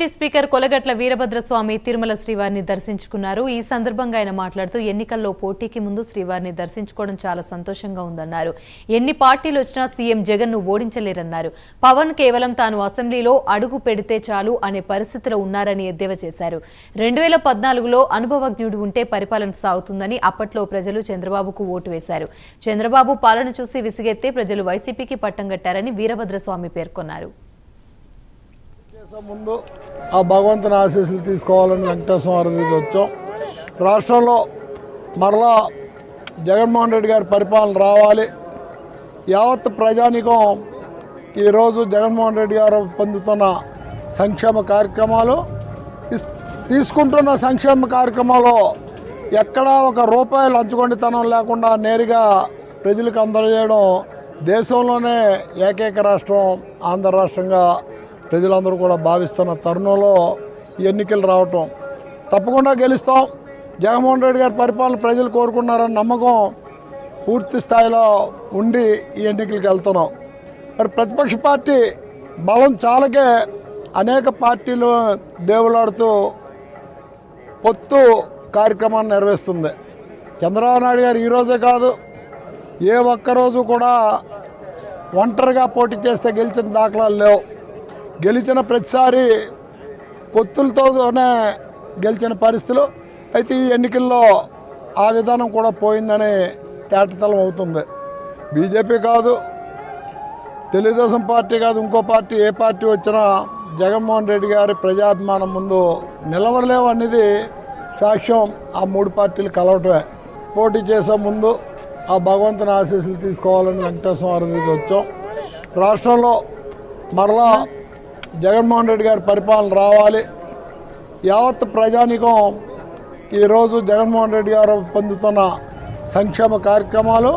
Deputy speaker Kolagatla Veerabhadra Swamy Tirumala శ్రీవారిని దర్శించుకున్నారు. ఈ సందర్భంగా ఆయన మాట్లాడుతూ ఎన్నికల్లో పోటీకి ముందు శ్రీవారిని దర్శించుకోవడం చాలా సంతోషంగా ఉందన్నారు. ఎన్ని పార్టీలు వచ్చినా సీఎం జగన్ను ఓడించలేరన్నారు. పవన్ కేవలం తాను అసెంబ్లీలో అడుగు పెడితే చాలు అనే పరిస్థితిలో ఉన్నారని ఎద్దేవా చేశారు. రెండు వేల పద్నాలుగులో అనుభవజ్ఞుడు ఉంటే పరిపాలన సాగుతుందని అప్పట్లో ప్రజలు చంద్రబాబుకు ఓటు వేశారు. చంద్రబాబు పాలన చూసి విసిగెత్తే ప్రజలు వైసీపీకి పట్టం కట్టారని వీరభద్రస్వామి పేర్కొన్నారు. చేసే ముందు ఆ భగవంతుని ఆశీస్సులు తీసుకోవాలని వెంకటేశ్వర దగ్గరికి వచ్చాం. రాష్ట్రంలో మరలా జగన్మోహన్ రెడ్డి గారి పరిపాలన రావాలి. యావత్ ప్రజానికం ఈరోజు జగన్మోహన్ రెడ్డి గారు పొందుతున్న సంక్షేమ కార్యక్రమాలు తీసుకుంటున్న సంక్షేమ కార్యక్రమాలు ఎక్కడా ఒక రూపాయి లంచుకొండితనం లేకుండా నేరుగా ప్రజలకు అందజేయడం దేశంలోనే ఏకైక రాష్ట్రం ఆంధ్ర రాష్ట్రంగా ప్రజలందరూ కూడా భావిస్తున్న తరుణంలో ఈ ఎన్నికలు రావటం. తప్పకుండా గెలుస్తాం. జగన్మోహన్ రెడ్డి గారి పరిపాలన ప్రజలు కోరుకున్నారని నమ్మకం పూర్తి స్థాయిలో ఉండి ఈ ఎన్నికలకు వెళ్తున్నాం. మరి ప్రతిపక్ష పార్టీ బలం చాలకే అనేక పార్టీలు దేవులాడుతూ పొత్తు కార్యక్రమాన్ని నిర్వహిస్తుంది. చంద్రబాబు నాయుడు గారు ఈరోజే కాదు ఏ ఒక్కరోజు కూడా ఒంటరిగా పోటీ చేస్తే గెలిచిన దాఖలాలు లేవు. గెలిచిన ప్రతిసారి పొత్తులతోనే గెలిచిన పరిస్థితులు అయితే ఈ ఎన్నికల్లో ఆ విధానం కూడా పోయిందని తేటతలం అవుతుంది. బీజేపీ కాదు తెలుగుదేశం పార్టీ కాదు ఇంకో పార్టీ ఏ పార్టీ వచ్చినా జగన్మోహన్ రెడ్డి గారి ప్రజాభిమానం ముందు నిలవలేవు అనేది సాక్ష్యం ఆ మూడు పార్టీలు కలవటమే. పోటీ చేసే ముందు ఆ భగవంతుని ఆశీస్సులు తీసుకోవాలని వెంకటేశ్వర వచ్చాం. రాష్ట్రంలో మరలా జగన్మోహన్ రెడ్డి గారి పరిపాలన రావాలి. యావత్ ప్రజానికం ఈరోజు జగన్మోహన్ రెడ్డి గారు పొందుతున్న సంక్షేమ కార్యక్రమాలు